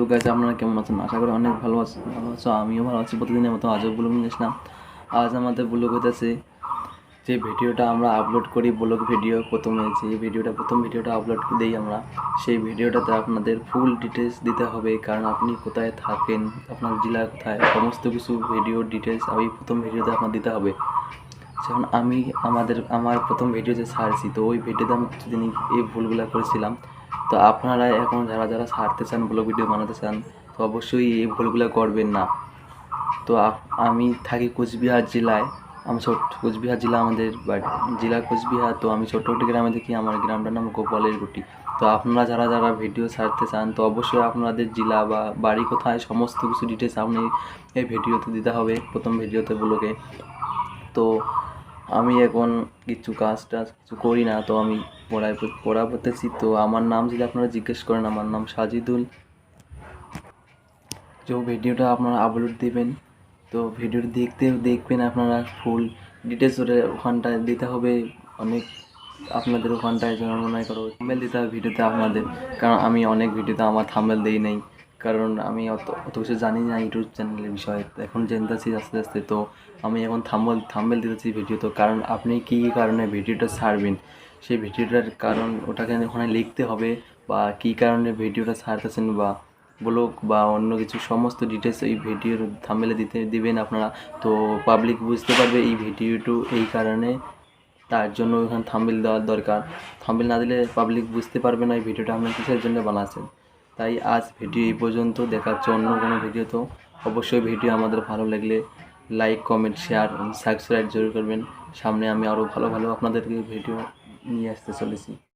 Hello guys আপনারা কেমন আছেন? আশা করি অনেক ভালো আছেন। ভালো আছো? আমিও ভালো আছি। প্রতিদিনের মতো আজও ব্লগ নিয়ে আসলাম। আজ আমাদের ব্লগ হইতেছে যে ভিডিওটা আমরা আপলোড করি ব্লগ ভিডিও প্রথমে। যে ভিডিওটা, প্রথম ভিডিওটা আপলোড দিই আমরা, সেই ভিডিওটাতে আপনাদের ফুল ডিটেলস দিতে হবে। কারণ আপনি কোথায় থাকেন, আপনার জেলা কোথায়, সমস্ত কিছু ভিডিও ডিটেলস আমি প্রথম ভিডিওতে আপনার দিতে হবে। যেমন আমি আমাদের, আমার প্রথম ভিডিও যে ছাড়ছি, তো ওই ভিডিওতে আমি কিছুদিন এই ভুলগুলো করেছিলাম। তো আপনারা এখন যারা যারা সারতে চান ব্লগ ভিডিও বানাতে চান, তো অবশ্যই এই ভুলগুলো করবেন না। তো আমি থাকি কোচবিহার জেলায়। আমি ছোট, কোচবিহার জেলা আমাদের বাড়ি। জেলা কোচবিহার, তো আমি ছোট্ট গ্রামে দেখি আমার গ্রামটার নাম গোপালের গুটি। তো আপনারা যারা যারা ভিডিও ছাড়তে চান, তো অবশ্যই আপনাদের জেলা বা বাড়ি কোথায়, সমস্ত কিছু ডিটেলস আপনি এই ভিডিওতে দিতে হবে, প্রথম ভিডিওতে ব্লগে তো আমি এখন কিছু কাজ টাজ কিছু করি না, তো আমি পড়াই পড়া করতেছি তো আমার নাম যদি আপনারা জিজ্ঞেস করেন, আমার নাম সাজিদুল। যে ভিডিওটা আপনারা আপলোড দিবেন। তো ভিডিওটা দেখতে দেখবেন আপনারা ফুল ডিটেলস ওটা ওখানটায় দিতে হবে। অনেক আপনাদের ওখানটায় যেমন মনে করো থাম্বেল দিতে হবে ভিডিওতে আপনাদের। কারণ আমি অনেক ভিডিওতে আমার থাম্বেল দিই নাই। কারণ আমি অত অত কিছু জানি না ইউটিউব চ্যানেলের বিষয়ে। এখন জানতেছি আস্তে আস্তে, তো আমি এখন থাম্বল থাম্বেল দিতেছি ভিডিও তো। কারণ আপনি কী কারণে ভিডিওটা ছাড়বেন? সেই ভিডিওটার কারণ ওটাকে ওখানে লিখতে হবে বা কী কারণে ভিডিওটা ছাড়তেছেন বা ব্লগ বা অন্য কিছু সমস্ত ডিটেলস এই ভিডিওর থাম্বেলে দিতে, দিবেন আপনারা। তো পাবলিক বুঝতে পারবে এই ভিডিওটু এই কারণে তার জন্য ওখানে থাম্বেল দেওয়ার দরকার। থাম্বেল না দিলে পাবলিক বুঝতে পারবে না এই ভিডিওটা আপনার কিসের জন্য বানাচ্ছেন? তাই আজ ভিডিও এই পর্যন্ত। দেখাচ্ছে অন্য কোনো ভিডিও, তো অবশ্যই ভিডিও আমাদের ভালো লাগলে লাইক কমেন্ট শেয়ার সাবস্ক্রাইব জরুর করবেন। সামনে আমি আরও ভালো ভালো আপনাদেরকে ভিডিও নিয়ে আসতে চলেছি।